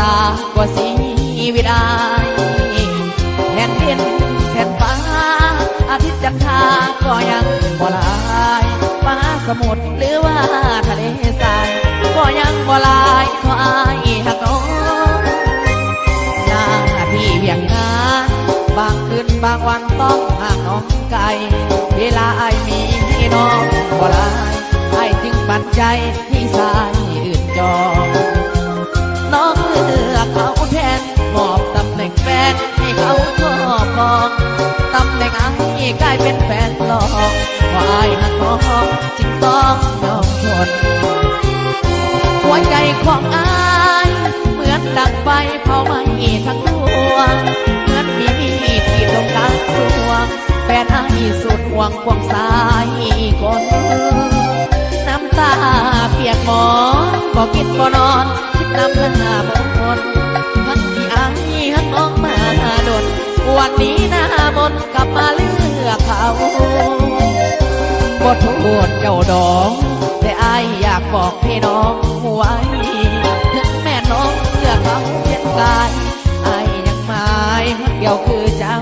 ตากว่าสีวิตอาแผ่นดินแผ่นฟ้า อาทิตย์จันทราก็ยังบ่ลายฟ้าสมุทรหรือว่าทะเลทรายก็ยังบ่ลายขออายหักน้องหน้าที่เวียงงานบางคืนบางวันต้องห่างน้องไกลเวลาไอมีน้องบ่ลายไอจึงปันใจที่สายอื่นจอง ชอบมองตำแหน่งไอ้กลายเป็นแฟนหลอกว่าไอ้ายหักน้องจึงต้องยอมทนหัวใจของอายเหมือนดังไฟเผาไหม้ทั้งดวงเหมือนมีมีดที่ตรงกลางสวงแฟนอายสุดห่วงควงสายคนน้ำตาเปียกหมอนบอกกินบ่นอนคิดน้ำหน้าบงคน นกลับมาเลือกเขาบ่โทษเจ้าดอง แต่อายอยากบอกให้น้องไว้ถึงแม่น้องเลือกเขาเป็นกายอายยังหมายเดียวคือเจ้า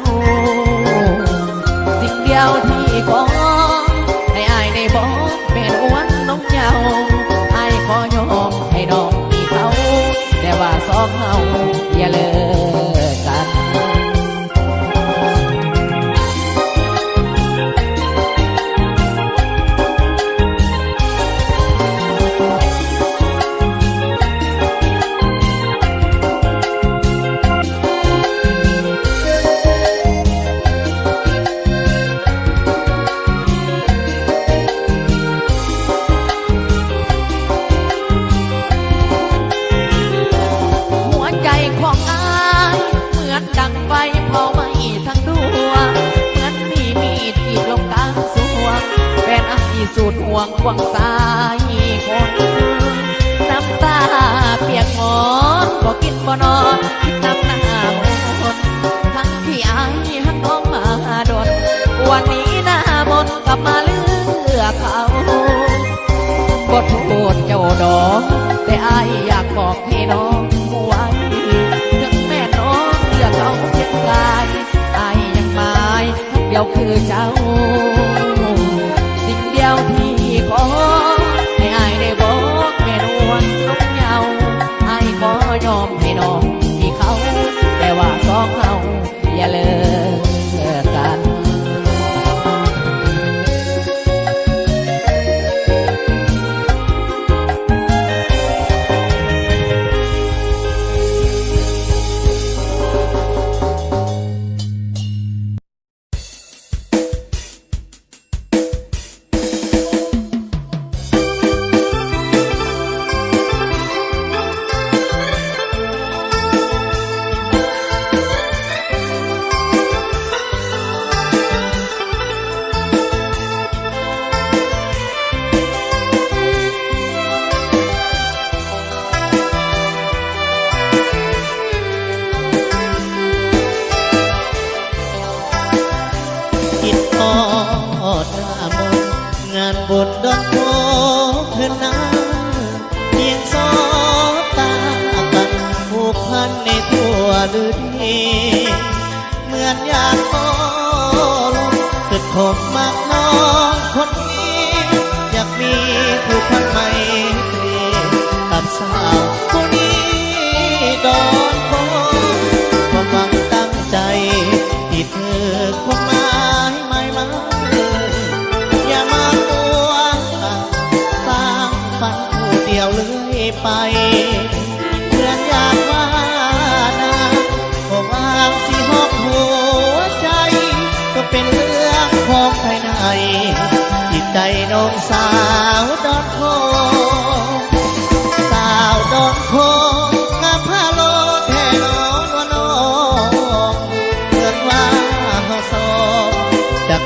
สุดห่วงควงสายคนน้ำตาเปียกหมอนก็กินบ่นอนคิดน้ำหน้ามนทั้งที่อายหักน้องมาดนวันนี้หน้ามนกลับมาเลือกเขาบ่โทษเจ้าดอกแต่อายอยากบอกให้น้องไว้ถึงแม่น้องเลือกเขาเพียงกายอายยังหมายเดียวคือเจ้า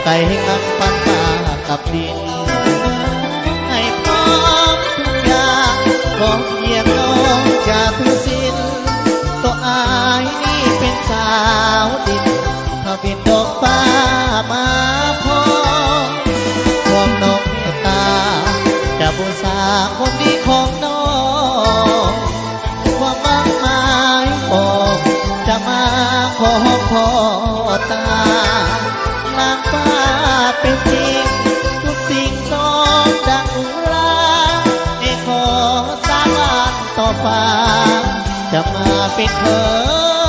ไก่กับปันตากับดิน ให้พร้อมทุกอย่างของเยียงน้องจะทุ่งสิ้นตัวอายนี่เป็นสาวดินถ้าเป็นดอกป้ามาพอความนกเมตตา จะบูชาคนดีของน้องความมากมายบอกจะมาขอพอ ปิดเธอ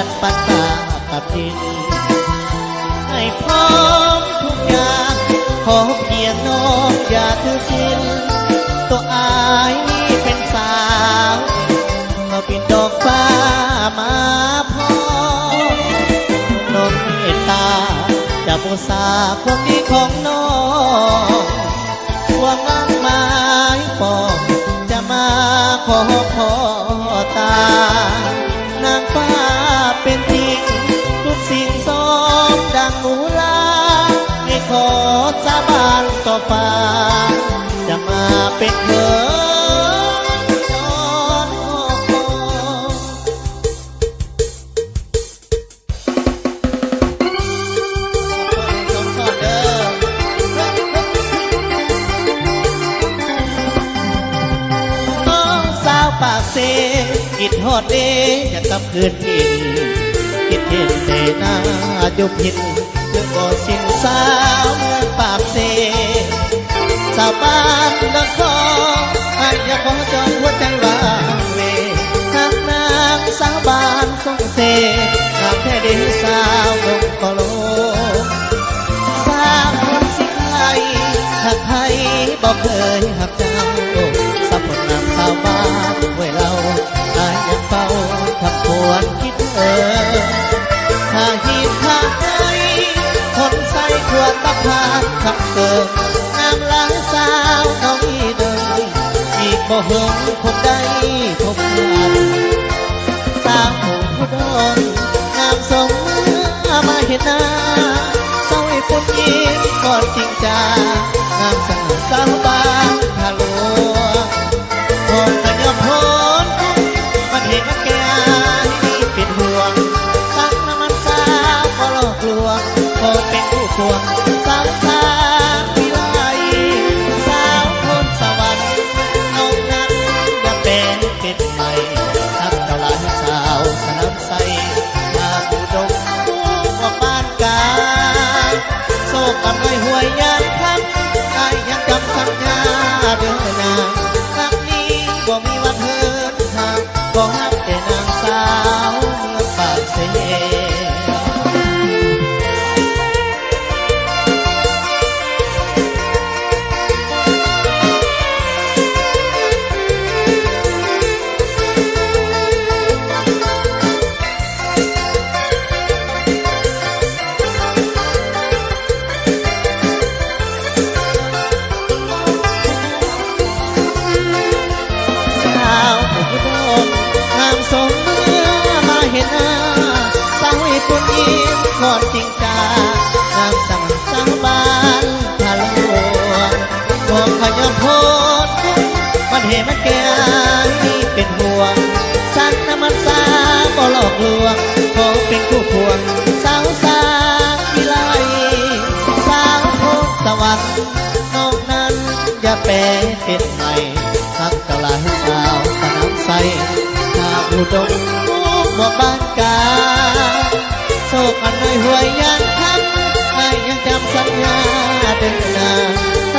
กันปันตากับดินให้พร้อมทุกอย่างขอเพียงน้องอย่าถือสิ้นตัวอายนี่เป็นสาวก็ปิดดอกฟ้ามาพอน้องเมตตาจะบูษาความดีของน้อง สาบานต่อฟ้าจะมาเป็นเธอนอนคอสมสอดเด้อน้องสาวปากเซกิดฮอดเดอยากกลับคืนกินคิดเห็นแต่หน้าจุบหินยังบ่สิ้นสาวเมือากเสสาวบ้านละคออายอยาของจองหัวใจวางเวหากนางสาวบ้านสงเสหากแค่เดีสาวลงก็โลงสาวคนสิใครหักให้บอกเคยหักใจ วดตะพานขับเกิดน้ำลายสาวน้องอีเดินอีกบ่เหงคงได้พบกันสางผู้ผู้ดอนงามสมมาเห็นหน้าเศร้าให้ปุ่นยิ้มก่อนจริงจางามสง่าสาวบางทะลวงพอขยอมพ้น มสมเมื่อมาเห็นหน้าสาวให้ปุ่นยิ้มกอนจริงจางามสั่งสาวบ้านทะลวงบอกขยอมโพดมันเห็นมันแก่นี่เป็นห่วงสั่งน้ำมันสาบ่หลอกลวงขอเป็นคู่ควงสาวสาววิไลสาวโพธิ์สวรรค์นองนั้นอย่าแปลเป็นใหม่ อุดมผู้บ่บ้านกาโศกอันในหวยยังทักไม่ยังจำสัญญาเดินน้า